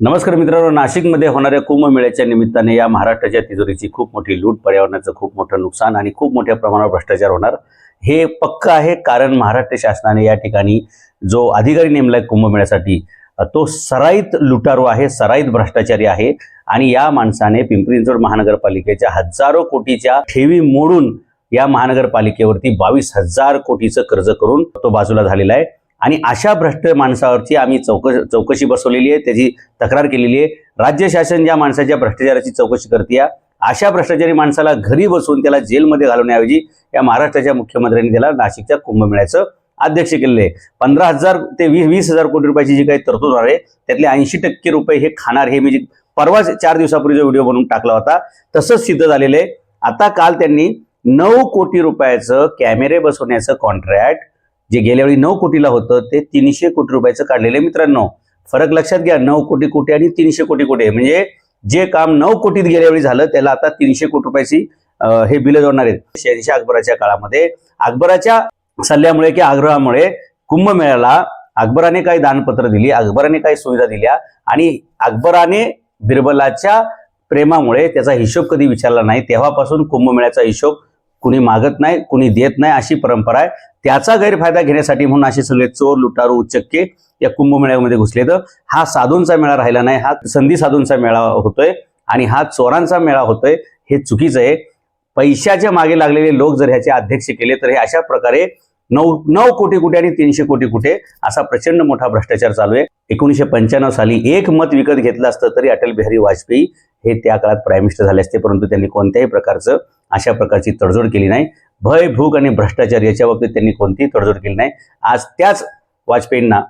नमस्कार मित्रांनो नाशिकमध्ये होणाऱ्या कुंभमेळ्याच्या निमित्ताने या महाराष्ट्राच्या तिजोरीची खूप मोठी लूट पर्यावरणाचं खूप मोठं नुकसान आणि खूप मोठ्या प्रमाणावर भ्रष्टाचार होणार. हे पक्क आहे कारण महाराष्ट्र शासनाने या ठिकाणी जो अधिकारी नेमलाय कुंभमेळ्यासाठी तो सराईत लुटारू आहे सराईत भ्रष्टाचारी आहे आणि या माणसाने पिंपरी चिंचवड महानगरपालिकेच्या हजारो कोटीच्या ठेवी मोडून या महानगरपालिकेवरती बावीस हजार कोटीचं कर्ज करून तो बाजूला झालेला आहे. आणि अशा भ्रष्ट माणसावरची आम्ही चौकश चौकशी बसवलेली आहे त्याची तक्रार केलेली आहे. राज्य शासन ज्या माणसाच्या भ्रष्टाचाराची चौकशी करते अशा भ्रष्टाचारी माणसाला घरी बसून त्याला जेलमध्ये घालवण्याऐवजी या महाराष्ट्राच्या मुख्यमंत्र्यांनी त्याला नाशिकच्या कुंभमेळ्याचं अध्यक्ष केलेलं आहे. पंधरा हजार ते वीस वीस हजार कोटी रुपयाची जी काही तरतूद आहे त्यातले ऐंशी टक्के रुपये हे खाणार हे मी परवाच चार दिवसापूर्वी जो व्हिडिओ बनवून टाकला होता तसंच सिद्ध झालेलं आहे. आता काल त्यांनी नऊ कोटी रुपयाचं कॅमेरे बसवण्याचं कॉन्ट्रॅक्ट जे गेल्या वेळी नऊ कोटीला होतं ते तीनशे कोटी रुपयाचं काढलेलं आहे मित्रांनो. फरक लक्षात घ्या नऊ कोटी कोटी आणि तीनशे कोटी कोटी. आहे. म्हणजे जे काम नऊ कोटीत गेल्या वेळी झालं त्याला आता तीनशे कोटी रुपयाची हे बिलं जोडणार आहेत. शहनशाह अकबराच्या काळामध्ये. अकबराच्या सल्ल्यामुळे किंवा आग्रहामुळे कुंभमेळ्याला अकबराने काही दानपत्र दिली अकबराने काही सुविधा दिल्या आणि अकबराने बिरबलाच्या प्रेमामुळे त्याचा हिशोब कधी विचारला नाही तेव्हापासून कुंभमेळ्याचा हिशोब कुणी मागत नाही कुणी देत नाही अशी परंपरा आहे. त्याचा गैरफायदा घेण्यासाठी म्हणून असे सगळे चोर लुटारू उच्चक्के या कुंभमेळ्यामध्ये घुसले तर हा साधूंचा मेळा राहिला नाही हा संधी साधूंचा मेळा होतोय आणि हा चोरांचा मेळा होतोय हे चुकीचं आहे. पैशाच्या मागे लागलेले लोक जर ह्याचे अध्यक्ष केले तर हे अशा प्रकारे नऊ नऊ कोटी कुठे आणि तीनशे कोटी कुठे असा प्रचंड मोठा भ्रष्टाचार चालू आहे. एकोणीशे पंच्याण्णव साली एक मत विकत घेतलं असतं तरी अटल बिहारी वाजपेयी हे त्या काळात प्राईम मिनिस्टर झाले असते परंतु त्यांनी कोणत्याही प्रकारचं अशा प्रकारची तडजोड केली नाही. भय भूक आणि भ्रष्टाचार याच्या बाबतीत त्यांनी कोणतीही तडजोड केली नाही. आज त्याच वाजपेयींना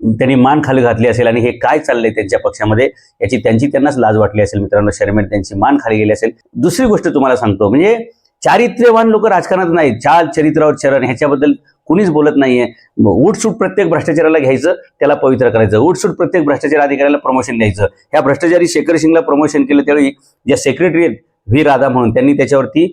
त्यांनी मान खाली घातली असेल आणि हे काय चाललंय त्यांच्या पक्षामध्ये याची त्यांची त्यांनाच लाज वाटली असेल मित्रांनो. शर्मेने त्यांची मान खाली गेली असेल. दुसरी गोष्ट तुम्हाला सांगतो म्हणजे चारित्र्यवान लोक राजकारणात नाही चाल चरित्रावर चरण ह्याच्याबद्दल कुणीच बोलत नाहीये. उठसूट प्रत्येक भ्रष्टाचाराला घ्यायचं त्याला पवित्र करायचं. उठसूट प्रत्येक भ्रष्टाचार अधिकाऱ्याला प्रमोशन द्यायचं. ह्या भ्रष्टाचारी शेखर सिंगला प्रमोशन केलं त्यावेळी ज्या सेक्रेटरी आहेत व्ही राधा म्हणून त्यांनी त्याच्यावरती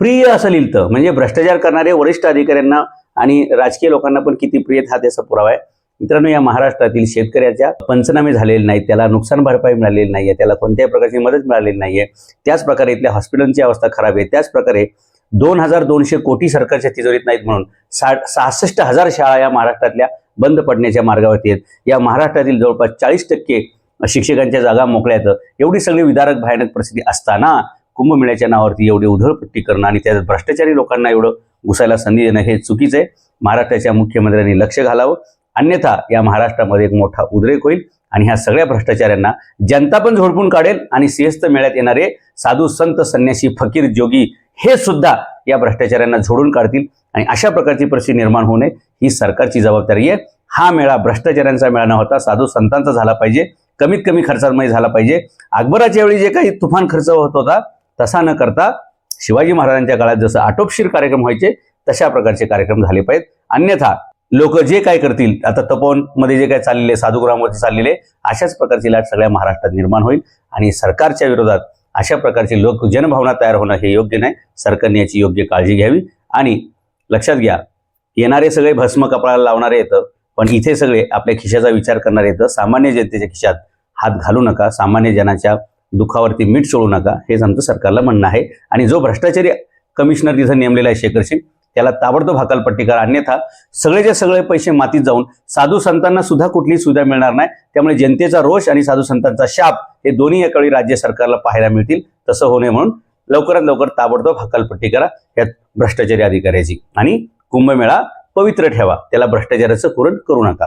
प्रिय असं लिहिलं. म्हणजे भ्रष्टाचार करणारे वरिष्ठ अधिकाऱ्यांना आणि राजकीय लोकांना पण किती प्रिय हा त्याचा पुरावा आहे. मित्रांनो या महाराष्ट्रातील शेतकऱ्याच्या पंचनामे झालेले नाहीत. त्याला नुकसान भरपाई मिळालेली नाहीये. त्याला कोणत्याही प्रकारची मदत मिळालेली नाहीये. त्याच प्रकारे इथल्या हॉस्पिटलची अवस्था खराब आहे. त्याच प्रकारे दोन हजार दोनशे कोटी सरकारच्या तिजोरीत नाहीत म्हणून साठ सहासष्ट हजार शाळा या महाराष्ट्रातल्या बंद पडण्याच्या मार्गावरती आहेत. या महाराष्ट्रातील जवळपास चाळीस टक्के शिक्षकांच्या जागा मोकळ्या आहेत. एवढी सगळी विदारक भयानक परिस्थिती असताना कुंभमेळ्याच्या नावावरती एवढी उधळपट्टी करणं आणि त्यात भ्रष्टाचारी लोकांना एवढं घुसायला संधी देणं हे चुकीचं आहे. महाराष्ट्राच्या मुख्यमंत्र्यांनी लक्ष घालावं. अन्यथा या महाराष्ट्रामध्ये एक मोठा उद्रेक होईल आणि ह्या सगळ्या भ्रष्टाचाऱ्यांना जनता पण झोडपून काढेल आणि सिंहस्थ मेळ्यात येणारे साधू संत संन्यासी फकीर जोगी हे सुद्धा या भ्रष्टाचाऱ्यांना झोडून काढतील आणि अशा प्रकारची परिस्थिती निर्माण होऊ नये ही सरकारची जबाबदारी आहे. हा मेळा भ्रष्टाचाऱ्यांचा मेळा न होता साधू संतांचा झाला पाहिजे. कमीत कमी खर्चामध्ये झाला पाहिजे. अकबराच्या वेळी जे काही तुफान खर्च होत होता तसा न करता शिवाजी महाराजांच्या काळात जसं आटोपशीर कार्यक्रम व्हायचे तशा प्रकारचे कार्यक्रम झाले पाहिजेत. अन्यथा लोक जे काय करतील आता तपोवनमध्ये जे काय चाललेले साधुग्रामवरती चाललेले अशाच प्रकारची लाट सगळ्या महाराष्ट्रात निर्माण होईल आणि सरकारच्या विरोधात अशा प्रकारची लोक जनभावना तयार होणं हे योग्य नाही. सरकारने याची योग्य काळजी घ्यावी. आणि लक्षात घ्या येणारे सगळे भस्म कपाळाला लावणारे येतं पण इथे सगळे आपल्या खिशाचा विचार करणारे येतं. सामान्य जनतेच्या खिशात हात घालू नका. सामान्य जनाच्या दुःखावरती मीठ सोडू नका हेच आमचं सरकारला म्हणणं आहे. आणि जो भ्रष्टाचारी कमिशनर तिथं नेमलेला आहे शेखर सिंग त्याला ताबडतोब हकालपट्टी करा. अन्यथा सगळेचे सगळे पैसे मातीत जाऊन साधू संतांना सुद्धा कुठलीही सुविधा मिळणार नाही. त्यामुळे जनतेचा रोष आणि साधू संतांचा शाप हे दोन्ही एकावेळी राज्य सरकारला पाहायला मिळतील. तसं होऊ नये म्हणून लवकरात लवकर ताबडतोब हकालपट्टी करा. यात भ्रष्टाचारी अधिकाऱ्याची आणि कुंभमेळा पवित्र ठेवा. त्याला भ्रष्टाचाराचं कुरण करू नका.